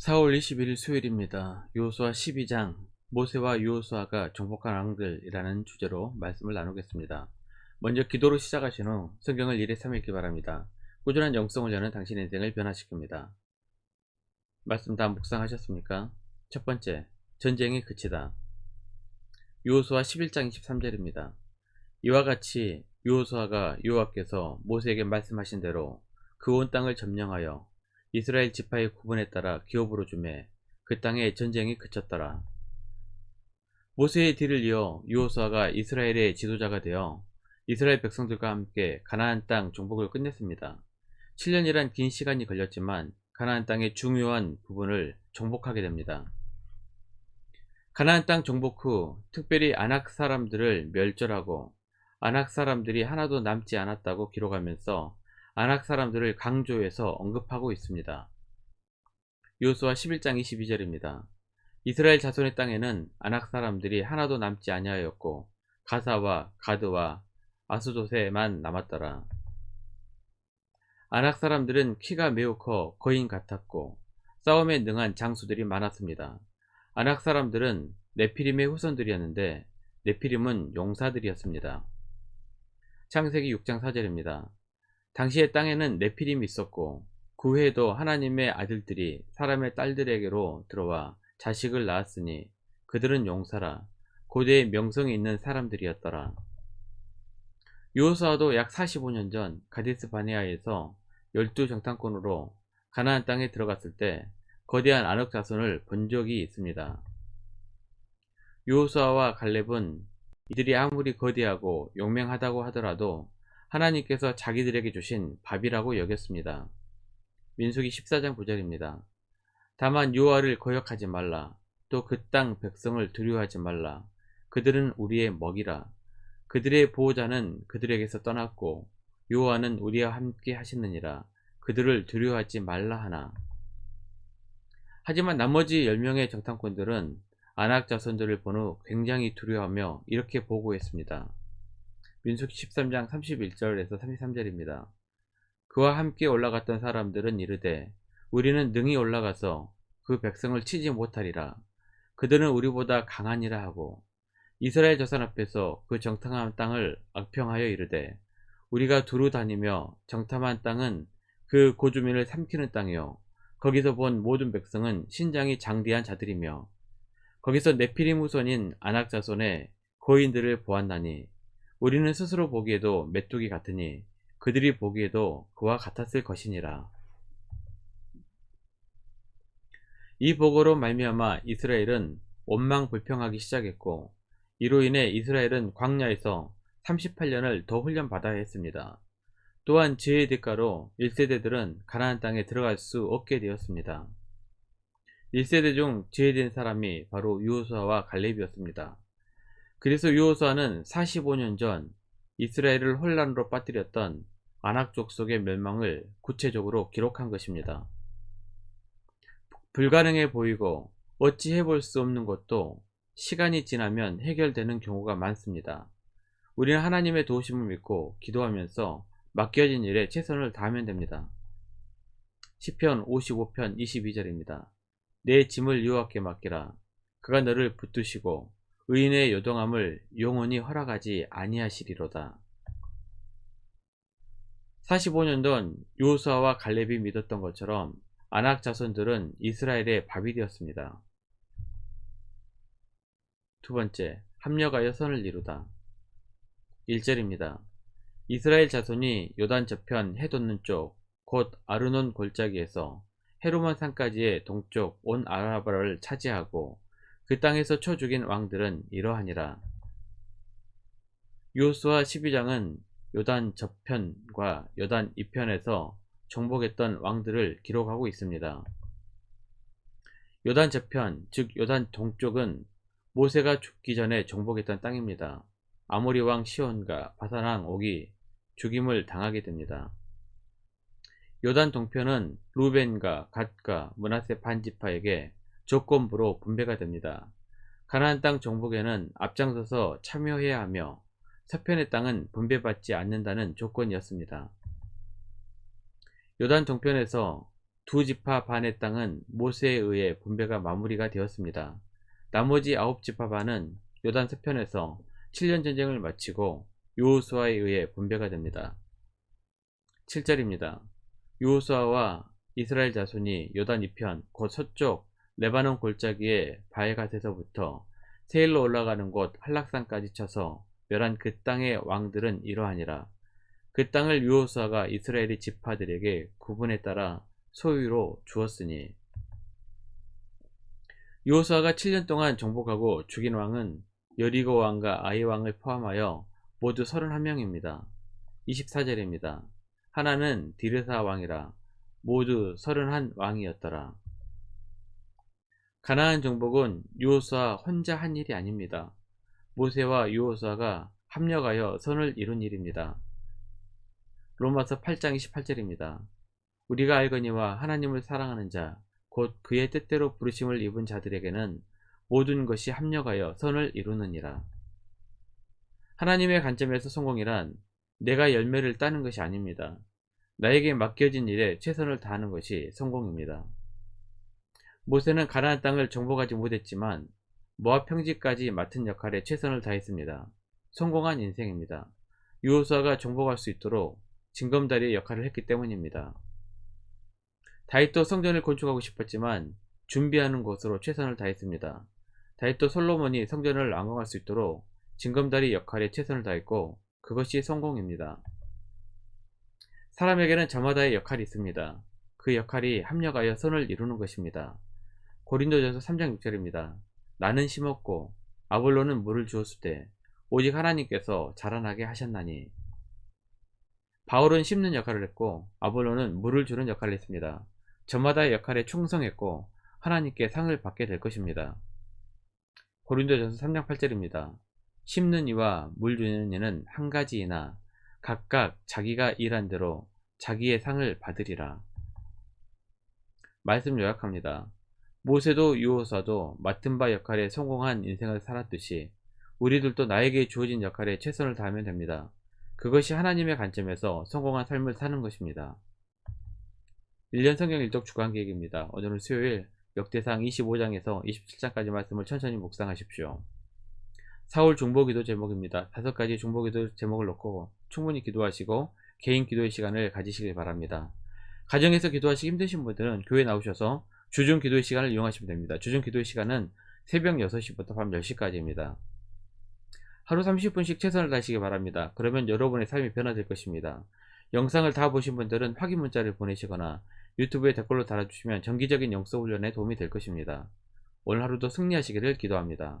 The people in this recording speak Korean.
4월 21일 수요일입니다. 요호수아 12장 모세와 요호수아가 정복한 왕들이라는 주제로 말씀을 나누겠습니다. 먼저 기도로 시작하신 후 성경을 1회 3 읽기 바랍니다. 꾸준한 영성을 여는 당신 인생을 변화시킵니다. 말씀 다 묵상하셨습니까? 첫 번째, 전쟁이 그치다. 요호수아 11장 23절입니다. 이와 같이 요호수아가 여호와께서 모세에게 말씀하신 대로 그 온 땅을 점령하여 이스라엘 지파의 구분에 따라 기업으로 주매 그 땅에 전쟁이 그쳤더라. 모세의 뒤를 이어 유호수아가 이스라엘의 지도자가 되어 이스라엘 백성들과 함께 가나안 땅 정복을 끝냈습니다. 7년이란 긴 시간이 걸렸지만 가나안 땅의 중요한 부분을 정복하게 됩니다. 가나안 땅 정복 후 특별히 아낙 사람들을 멸절하고 아낙 사람들이 하나도 남지 않았다고 기록하면서 아낙 사람들을 강조해서 언급하고 있습니다. 요수와 11장 22절입니다. 이스라엘 자손의 땅에는 아낙 사람들이 하나도 남지 아니하였고 가사와 가드와 아스도세만 남았더라. 아낙 사람들은 키가 매우 커 거인 같았고 싸움에 능한 장수들이 많았습니다. 아낙 사람들은 네피림의 후손들이었는데 네피림은 용사들이었습니다. 창세기 6장 4절입니다. 당시의 땅에는 네피림이 있었고 그 후에도 하나님의 아들들이 사람의 딸들에게로 들어와 자식을 낳았으니 그들은 용사라 고대의 명성이 있는 사람들이었더라. 요호수아도 약 45년 전 가디스 바네아에서 열두 정탐꾼으로 가나안 땅에 들어갔을 때 거대한 안흑 자손을 본 적이 있습니다. 요호수아와 갈렙은 이들이 아무리 거대하고 용맹하다고 하더라도 하나님께서 자기들에게 주신 밥이라고 여겼습니다. 민수기 14장 9절입니다. 다만 요아를 거역하지 말라. 또 그 땅 백성을 두려워하지 말라. 그들은 우리의 먹이라. 그들의 보호자는 그들에게서 떠났고 요아는 우리와 함께 하시느니라. 그들을 두려워하지 말라 하나. 하지만 나머지 10명의 정탐꾼들은 안악 자손들을 본 후 굉장히 두려워하며 이렇게 보고했습니다. 민수기 13장 31절에서 33절입니다. 그와 함께 올라갔던 사람들은 이르되 우리는 능히 올라가서 그 백성을 치지 못하리라. 그들은 우리보다 강하니라 하고 이스라엘 저산 앞에서 그 정탐한 땅을 악평하여 이르되 우리가 두루 다니며 정탐한 땅은 그 고주민을 삼키는 땅이요 거기서 본 모든 백성은 신장이 장대한 자들이며 거기서 네피림 후손인 안악 자손의 거인들을 보았나니 우리는 스스로 보기에도 메뚜기 같으니 그들이 보기에도 그와 같았을 것이니라. 이 보고로 말미암아 이스라엘은 원망 불평하기 시작했고 이로 인해 이스라엘은 광야에서 38년을 더 훈련받아야 했습니다. 또한 죄의 대가로 1세대들은 가나안 땅에 들어갈 수 없게 되었습니다. 1세대 중 죄된 사람이 바로 유호수아와 갈렙이었습니다. 그래서 요호수아는 45년 전 이스라엘을 혼란으로 빠뜨렸던 아낙 족속의 멸망을 구체적으로 기록한 것입니다. 불가능해 보이고 어찌 해볼 수 없는 것도 시간이 지나면 해결되는 경우가 많습니다. 우리는 하나님의 도우심을 믿고 기도하면서 맡겨진 일에 최선을 다하면 됩니다. 10편 55편 22절입니다. 내 짐을 여호와께 맡기라. 그가 너를 붙드시고 의인의 요동함을 영원히 허락하지 아니하시리로다. 45년 전 요수아와 갈렙이 믿었던 것처럼 아낙 자손들은 이스라엘의 밥이 되었습니다. 두 번째, 합력하여 선을 이루다. 1절입니다. 이스라엘 자손이 요단 저편 해돋는 쪽, 곧 아르논 골짜기에서 헤르몬 산까지의 동쪽 온 아라바를 차지하고 그 땅에서 쳐 죽인 왕들은 이러하니라. 요수와 12장은 요단 저편과 요단 이편에서 정복했던 왕들을 기록하고 있습니다. 요단 저편, 즉 요단 동쪽은 모세가 죽기 전에 정복했던 땅입니다. 아모리 왕 시온과 바사왕 옥이 죽임을 당하게 됩니다. 요단 동편은 루벤과 갓과 문하세 반지파에게 조건부로 분배가 됩니다. 가나안 땅 정복에는 앞장서서 참여해야 하며 서편의 땅은 분배받지 않는다는 조건이었습니다. 요단 동편에서 두 지파 반의 땅은 모세에 의해 분배가 마무리가 되었습니다. 나머지 아홉 지파 반은 요단 서편에서 7년 전쟁을 마치고 요호수아에 의해 분배가 됩니다. 7절입니다. 요호수아와 이스라엘 자손이 요단 이편 곧 서쪽 레바논 골짜기의 바알갓에서부터 세일로 올라가는 곳 한락산까지 쳐서 멸한 그 땅의 왕들은 이러하니라. 그 땅을 유호수아가 이스라엘의 지파들에게 구분에 따라 소유로 주었으니 유호수아가 7년 동안 정복하고 죽인 왕은 여리고 왕과 아이 왕을 포함하여 모두 31명입니다. 24절입니다. 하나는 디르사 왕이라 모두 31 왕이었더라. 가나안 정복은 유호수아 혼자 한 일이 아닙니다. 모세와 유호수아가 합력하여 선을 이룬 일입니다. 로마서 8장 28절입니다. 우리가 알거니와 하나님을 사랑하는 자, 곧 그의 뜻대로 부르심을 입은 자들에게는 모든 것이 합력하여 선을 이루느니라. 하나님의 관점에서 성공이란 내가 열매를 따는 것이 아닙니다. 나에게 맡겨진 일에 최선을 다하는 것이 성공입니다. 모세는 가나안 땅을 정복하지 못했지만 모압 평지까지 맡은 역할에 최선을 다했습니다. 성공한 인생입니다. 유호수아가 정복할 수 있도록 징검다리의 역할을 했기 때문입니다. 다윗도 성전을 건축하고 싶었지만 준비하는 것으로 최선을 다했습니다. 다윗도 솔로몬이 성전을 완공할 수 있도록 징검다리 역할에 최선을 다했고 그것이 성공입니다. 사람에게는 저마다의 역할이 있습니다. 그 역할이 합력하여 선을 이루는 것입니다. 고린도전서 3장 6절입니다. 나는 심었고 아볼로는 물을 주었을 때 오직 하나님께서 자라나게 하셨나니 바울은 심는 역할을 했고 아볼로는 물을 주는 역할을 했습니다. 저마다의 역할에 충성했고 하나님께 상을 받게 될 것입니다. 고린도전서 3장 8절입니다. 심는 이와 물 주는 이는 한 가지이나 각각 자기가 일한 대로 자기의 상을 받으리라. 말씀 요약합니다. 모세도 유호사도 맡은 바 역할에 성공한 인생을 살았듯이 우리들도 나에게 주어진 역할에 최선을 다하면 됩니다. 그것이 하나님의 관점에서 성공한 삶을 사는 것입니다. 1년 성경 일독 주간 계획입니다. 오늘은 수요일 역대상 25장에서 27장까지 말씀을 천천히 묵상하십시오. 사울 중보기도 제목입니다. 다섯 가지 중보기도 제목을 놓고 충분히 기도하시고 개인 기도의 시간을 가지시길 바랍니다. 가정에서 기도하시기 힘드신 분들은 교회 나오셔서 주중 기도의 시간을 이용하시면 됩니다. 주중 기도의 시간은 새벽 6시부터 밤 10시까지입니다. 하루 30분씩 최선을 다하시기 바랍니다. 그러면 여러분의 삶이 변화될 것입니다. 영상을 다 보신 분들은 확인 문자를 보내시거나 유튜브에 댓글로 달아주시면 정기적인 영성 훈련에 도움이 될 것입니다. 오늘 하루도 승리하시기를 기도합니다.